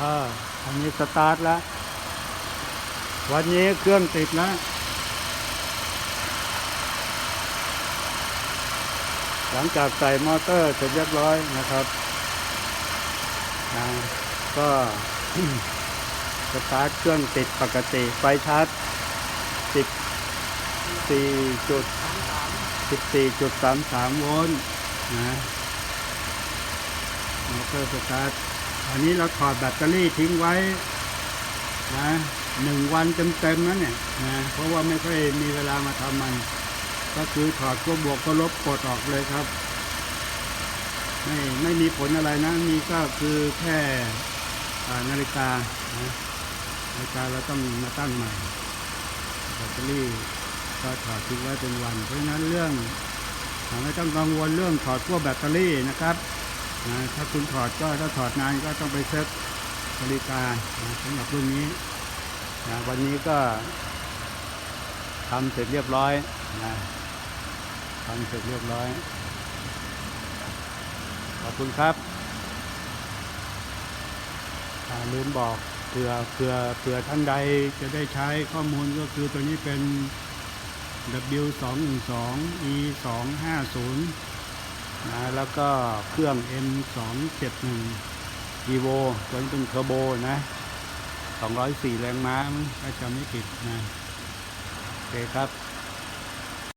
อ่าอันนี้สตาร์ทแล้ว วันนี้เครื่องติดแล้วหลังจากใส่มอเตอร์เสร็จเรียบร้อยนะครับอ่าก็สตาร์ทเครื่องติดปกติ ไฟชาร์จติด4จุด14.33 โวลต์นะมอเตอร์สตาร์ท อันนี้เราถอดแบตเตอรี่ทิ้งไว้นะหนึ่งวันเต็มๆนั่นเนี่ยนะเพราะว่าไม่ค่อยมีเวลามาทำมัน ก็คือถอดก็บวกก็ลบกดออกเลยครับ ไม่ไม่มีผลอะไรนะมีก็คือแค่านาฬิกานะนาฬิกาเราต้องมาตั้งใหม่แบตเตอรี่ก็ถอดทิ้งไว้เป็นวัน เพราะฉะนั้นเรื่องอ่าไม่ต้องกังวลเรื่องถอดขั้วแบตเตอรี่นะครับ นะถ้าคุณถอดก็ถ้าถอดนานก็ต้องไปเช็คนาฬิกานะสำหรับรุ่นนี้นะวันนี้ก็ทำเสร็จเรียบร้อยนะทำเสร็จเรียบร้อย ขอบคุณครับลืมบอกเผื่อเผื่อเผื่อท่านใดจะได้ใช้ข้อมูลก็คือตัวนี้เป็น W 2 1 2 E 2 5 0 นะแล้วก็เครื่อง M 2 7 1 Evo ตัวนี้เป็นเทอร์โบนะ 204 แรงม้าถ้าจำไม่ผิดนะโอเคครับ